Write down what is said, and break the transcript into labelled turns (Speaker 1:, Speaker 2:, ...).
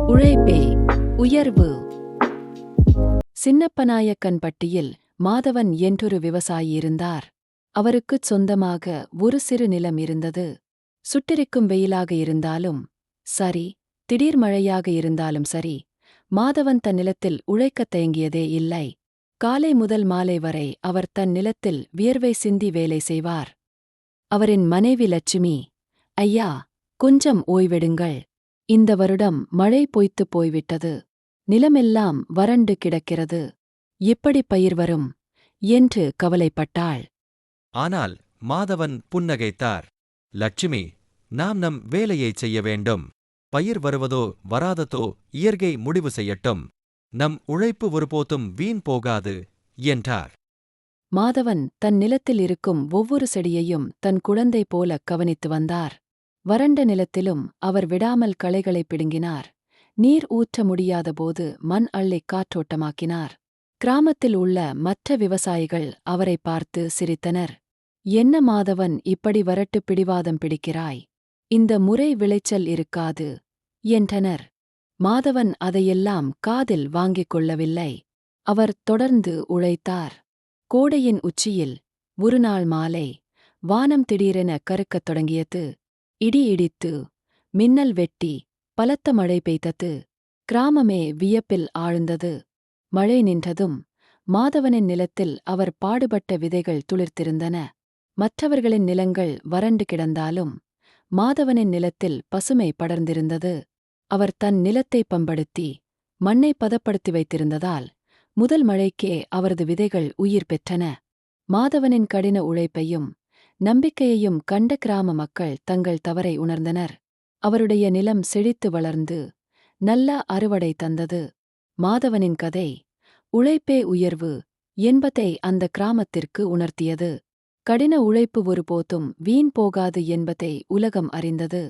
Speaker 1: உழைப்பே உயர்வு. சின்னப்பநாயக்கன்பட்டியில் மாதவன் என்றொரு விவசாயி இருந்தார். அவருக்குச் சொந்தமாக ஒரு சிறு நிலம் இருந்தது. சுட்டெரிக்கும் வெயிலாக இருந்தாலும் சரி திடீர் மழையாக இருந்தாலும் சரி மாதவன் தன் நிலத்தில் உழைக்கத் தயங்கியதே இல்லை. காலை முதல் மாலை வரை அவர் தன் நிலத்தில் வியர்வை சிந்தி வேலை செய்வார். அவரின் மனைவி லட்சுமி ஐயா கொஞ்சம் ஓய்வெடுங்கள். இந்த வருடம் மழை பொய்த்துப் போய்விட்டது. நிலமெல்லாம் வறண்டு கிடக்கிறது. எப்படி பயிர் வரும் என்று கவலைப்பட்டாள்.
Speaker 2: ஆனால் மாதவன் புன்னகைத்தார். லட்சுமி நாம் நம் வேலையைச் செய்ய வேண்டும். பயிர் வருவதோ வராததோ இயற்கை முடிவு செய்யட்டும். நம் உழைப்பு ஒருபோதும் வீண் போகாது என்றார்.
Speaker 1: மாதவன் தன் நிலத்தில் இருக்கும் ஒவ்வொரு செடியையும் தன் குழந்தை போல கவனித்து வந்தார். வறண்ட நிலத்திலும் அவர் விடாமல் களைகளைப் பிடுங்கினார். நீர் ஊற்ற முடியாதபோது மண் அள்ளிக் காற்றோட்டமாக்கினார். கிராமத்தில் உள்ள மற்ற விவசாயிகள் அவரை பார்த்து சிரித்தனர். என்ன மாதவன் இப்படி வரட்டு பிடிவாதம் பிடிக்கிறாய்? இந்த முறை விளைச்சல் இருக்காது என்றனர். மாதவன் அதையெல்லாம் காதில் வாங்கிக் கொள்ளவில்லை. அவர் தொடர்ந்து உழைத்தார். கோடையின் உச்சியில் ஒருநாள் மாலை வானம் திடீரென கருக்கத் தொடங்கியது. இடி இடித்து மின்னல் வெட்டி பலத்த மழை பெய்தது. கிராமமே வியப்பில் ஆழ்ந்தது. மழை நின்றதும் மாதவனின் நிலத்தில் அவர் பாடுபட்ட விதைகள் துளிர்த்திருந்தன. மற்றவர்களின் நிலங்கள் வறண்டு கிடந்தாலும் மாதவனின் நிலத்தில் பசுமை படர்ந்திருந்தது. அவர் தன் நிலத்தை பம்படுத்தி மண்ணை பதப்படுத்தி வைத்திருந்ததால் முதல் மழைக்கே அவரது விதைகள் உயிர் பெற்றன. மாதவனின் கடின உழைப்பையும் நம்பிக்கையையும் கண்ட கிராம மக்கள் தங்கள் தவறை உணர்ந்தனர். அவருடைய நிலம் செழித்து வளர்ந்து நல்ல அறுவடை தந்தது. மாதவனின் கதை உழைப்பே உயர்வு என்பதை அந்த கிராமத்திற்கு உணர்த்தியது. கடின உழைப்பு ஒருபோதும் வீண் போகாது என்பதை உலகம் அறிந்தது.